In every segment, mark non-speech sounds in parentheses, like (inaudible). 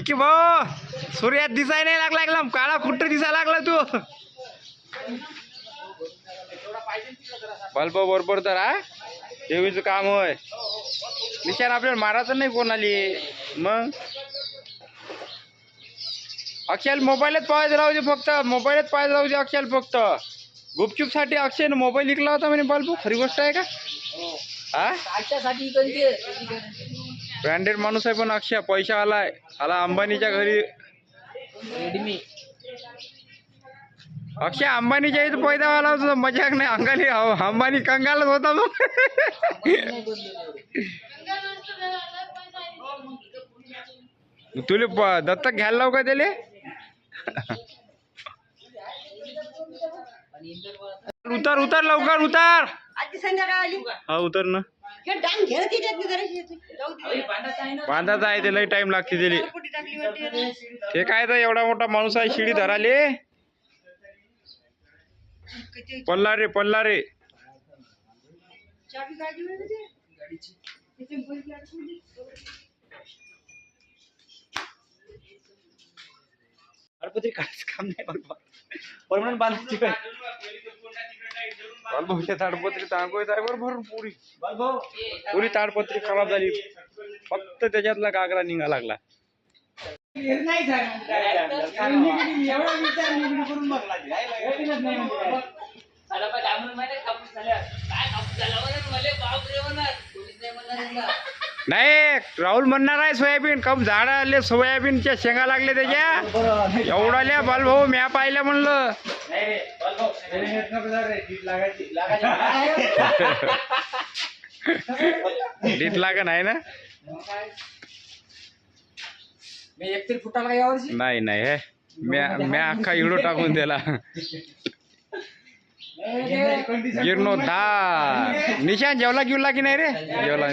की भाऊ सूर्यात दिसाय नाही लागला एकदम काळा कुट्ट दिसायला लागला तू. बल्ब बरोबर तर हा. देवीचं काम होय. निशान आपल्याला मारायचं नाही कोणाली. मग? अक्षयल मोबाईलच पाहायचं राहू दे फक्त मोबाईलच पाहायचं राहू दे अक्षयल फक्त. गुपचूपसाठी अक्षय मोबाईल विकला होता म्हणे बल्ब खरी गोष्ट आहे का? हा? ब्रँडेड माणूस आहे पण अक्षय पैशावाला आहे. आला अंबानीच्या घरी. रेडमी अक्षय अंबानीच्या इथं पैदावाला होता मजाक नाही अंगाली अहो, अंबानी कंगालच होता मग तुले प- दत्तक घ्यायला लावू का त्याले? उतर उतर लवकर उतर. आली. हा उतर ना. हे डांग घेणं तिच्यात मी जराशी येते. जाऊ दे. बांधायचा आहे त्याला टाइम लागते त्याले. कुठे टाकली वाटते ते काय तर एवढा मोठा माणूस आहे शिडी धराले. किती? पल्ला रे पल्ला रे. ते? काम नाही बघ परमनंट बांधायची काय? बालभाऊच्या ताडपत्री तांबोळीत आहे बरोबर पुरी. पुरी ताडपत्री खराब झाली. फक्त त्याच्यातला कागरा निघा लागला. नाही राहुल म्हणणार आहे सोयाबीन. कम झाड आले सोयाबीनच्या शेंगा लागले त्याच्या. एवढाल्या बालभाऊ म्या पाहिल्या म्हणलं. डीट लागन आहे ना? नाही नाही हे. म्या म्या अख्खा इडो टाकून दिला. जीर्णोद्धार निशान जेवला गिवला की नाही रे? जेवला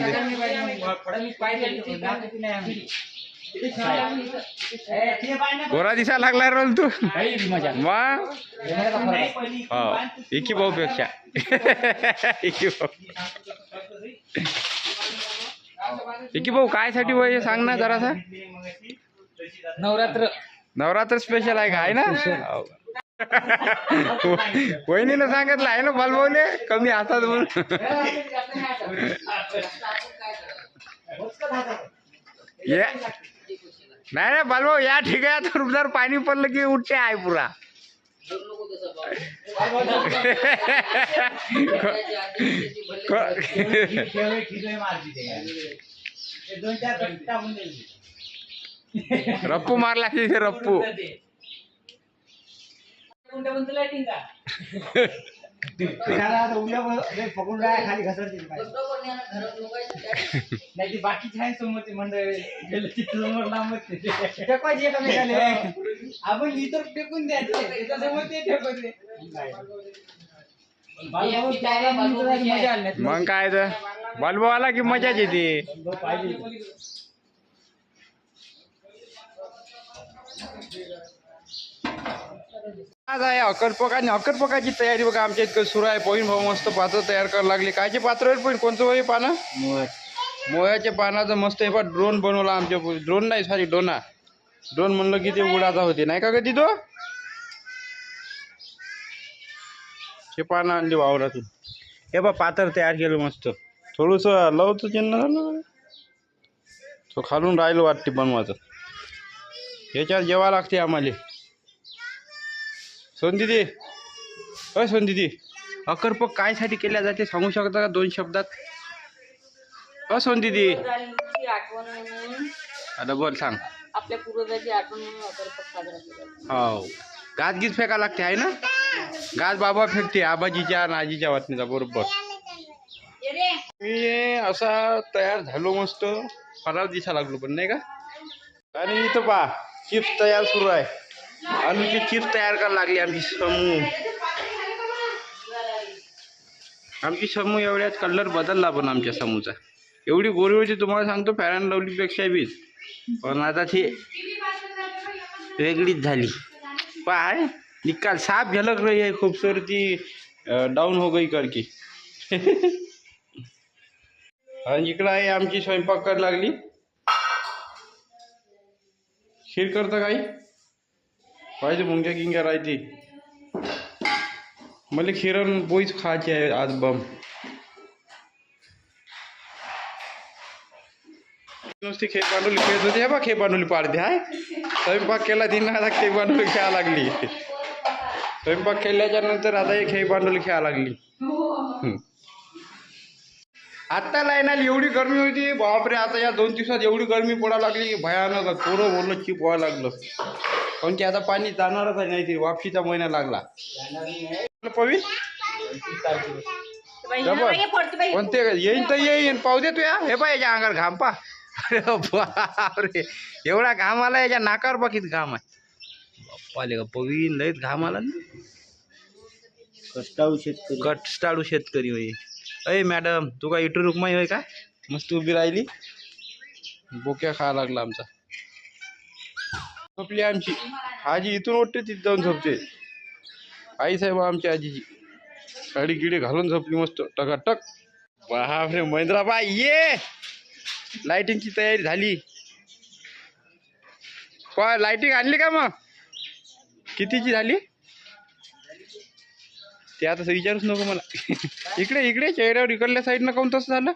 गोरा दिसा लागला रोल तू. मग हो एकी भाऊ पेक्षा एकी भाऊ. एकी भाऊ काय साठी वय सांग ना जरासा. नवरात्र. नवरात्र स्पेशल आहे का? आहे ना. (laughs) वहिनीनं सांगितलं आहे ना बालभाऊने? कमी हातात म्हणून ये. नाही नाही बालभाऊ या ठीक आहे आता रुपदार पाणी पडलं की उठते आहे पुरा. (laughs) रप्पू मारला की रप्पू नाही ती बाकीची आहे समोरची मंडळी. गेलं तिथं समोर लांबच ते. फेकवायची एकामेकाले. आपण इतर फेकून द्यायचे त्याच्यासमोर ते. मग काय तर. बालभाऊ आला की मजाच येते. आज आहे अकरपक आणि अकरपकाची तयारी बघा आमच्या इतकं सुरू आहे. पोहीन भाऊ मस्त पात्र तयार करायला लागले. कायचे पात्र आहे पण कोणतं वय पानं? मोयाच्या पानाचं मस्त हे पण ड्रोन बनवला आमच्या ड्रोन नाही सॉरी डोना. ड्रोन म्हणलं की ते उडाचा होते. नाही का कधी तो हे पानं आणली वावरातून. हे बा पात्र तयार केलं मस्त. थोडस लवचं चिन्ह झालं तो खालून राहिलं वाटते बनवायचं. ह्याच्यावर जेवा लागते आम्हाला. सोनदिदी. अय सोनदिदी. अकरपक कायसाठी केल्या जाते सांगू शकता का दोन शब्दात? अ सोनदिदी. आठवण म्हणून आता बोल सांग. आपल्या पूर्वजाची आठवण म्हणून अकरपक साजरा केला हो गाज गीज फेका लागते आहे ना? गाज बाबा फेकते आबाजीच्या आणि आजीच्या बरोबर. मी असा तयार झालो मस्त. फरार दिसा लागलो पण नाही का? आणि इथं पा चिप्स तयार सुरू आहे. आम्ही ती चिप्स तयार करायला लागली आमची समूह आमची समूह एवढ्याच कलर बदलला पण आमच्या समूहचा एवढी गोरी होती तुम्हाला सांगतो फॅर अँड लवलीपेक्षा बी. पण आता ती वेगळीच झाली. पाय निकाल साफ झलक रही है खूबसूरती डाऊन हो गई करकी. (laughs) आणि इकडं आहे आमची स्वयंपाक करायला लागली. खीर करतं काही? पाहिजे मुंग्या गिंग्या राहते. मला खिरण पोळीच खायची आहे आज बम. नुसती खेळ भांडवली खेळत होती. हे बा खेळ पांडुली पाडते हाय. स्वयंपाक केला तिनं आता खेळ पांडुली खेळायला लागली. स्वयंपाक केल्याच्यानंतर आता हे खेळ पांडुली खेळायला लागली. हम्म. आता लाईनाला एवढी गरमी होती. बापरे आता या दोन दिवसात एवढी गरमी पडा लागली की भयानक. पोरं बोलणं चिप व्हायला लागलं. कारण की आता पाणी जाणारच आहे नाही ते वापशीचा महिना लागला. पवी? कोणते येईन तर येईन. पाहू दे तू या हे पाय याच्या अंगावर घाम पा अरे बापरे. एवढा घाम आला याच्या नाकावर बघित घाम आहे. बाप्पाले का पवीन लयच घाम आला ना. कष्टाळू शेतकरी. कष्टाळू शेतकरी होय. अय मॅडम तू काय इटू रुक्माई होय का मस्त उभी राहिली. बोक्या खायला लागला आमचा. झोपली आमची. आजी इथून उठते तिथे जाऊन झोपते. आई साहेब आमची आजीची. साडी गिडी घालून झोपली मस्त. टकाटक. बापरे महेंद्राबाई ये! लाइटिंगची तयारी झाली. काय लाइटिंग आणली का मग? कितीची झाली? ते आता विचारूच नको मला. (laughs) इकडे इकडे चेहऱ्यावर इकडल्या साईडनं काऊन तसं झालं?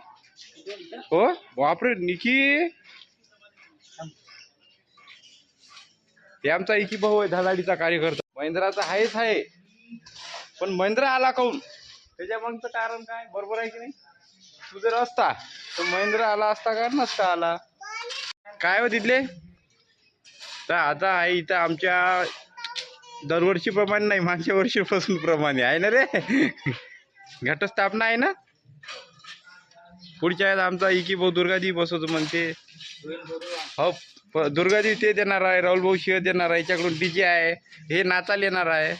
हो? बापरे निकी. ते आमचा इकी भाऊ आहे धडाडीचा कार्यकर्ता. महिंद्राचा आहेच आहे. पण महिंद्रा आला काऊन? त्याच्या मागचं कारण काय? बरोबर आहे की नाही? तू जर असता तर महिंद्रा आला असता का? नसता आला. काय हो तिथले? तर आता आहे इथं आमच्या दरवर्षीप्रमाणे नाही मागच्या वर्षीपासून प्रमाणे आहे ना रे? घटस्थापना आहे ना? पुढच्या वेळेस आमचा इकी भाऊ दुर्गादेवी बसवतो म्हणते. हो प- दुर्गादेवी ते देणार आहे राहुल भाऊ शिव देणार आहे याच्याकडून डीजे आहे हे नाचाल येणार आहे.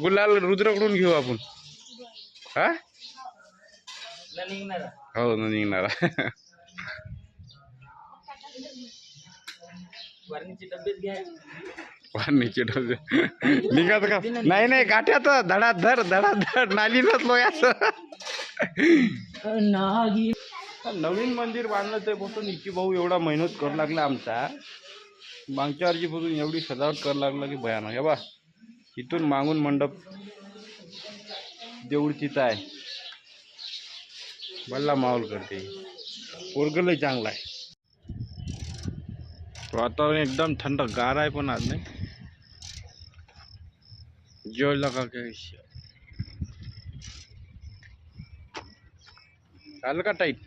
गुलाल रुद्रकडून घेऊ आपण. हा? हो न निघणार. वारणीची डब्बेच घ्या. पाणीचे डबे (laughs) निघत का? नाही नाही गाठ्यात धडाधड धडाधड नाली नसलो याचं नागी. नवीन मंदिर बांधलं ते पासून इकी भाऊ एवढा मेहनत करू लागला आमचा. मागच्या वर्षीपासून एवढी सजावट करू लागला की भयानक. हे बा इथून मागून मंडप देऊळ तिथं आहे. बल्ला माहोल करते पोरगलही चांगला आहे. वातावरण एकदम थंड गार आहे पण आज नाही. जेवला का काय झालं का टाईट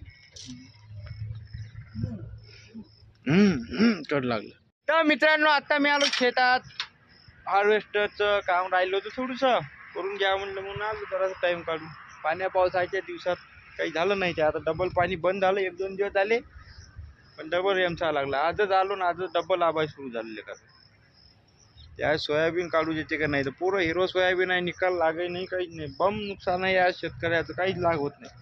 चढ लागलं. तर मित्रांनो आता मी आलो शेतात. हार्वेस्टरचं काम राहिलं होतं थोडंसं. करून घ्या म्हणलं म्हणून आलो जरासा टाइम काढून. पाण्या पावसाच्या दिवसात काही झालं नाही ते. आता डबल पाणी बंद झालं एक दोन दिवस झाले. पण डबल रेम लागला. आजच आलो ना आजच डबल आबाय सुरू झालेले का? त्या सोयाबीन काढू देते का नाही? तर पुरं हिरो सोयाबीन आहे निकाल लागाय नाही काहीच नाही. बम नुकसान आहे या शेतकऱ्याचं काहीच लाग होत नाही.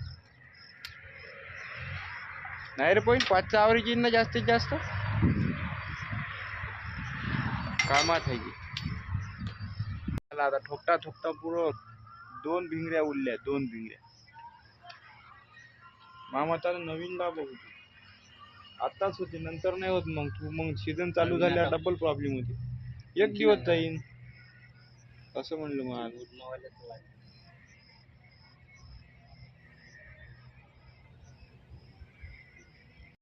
नाही रे पॉईंट पाचचा आवरेज येईन ना जास्तीत जास्त? कामात आहे की. चला आता ठोकता ठोकता पुरं दोन भिंगऱ्या उरल्या दोन भिंगऱ्या. मामा आता नवीन लाभ होती. आताच होती नंतर नाही होत मग. तू मग सीझन चालू झाल्यावर डबल प्रॉब्लेम होती. एक दिवस जाईन. असं म्हणलं मग आज.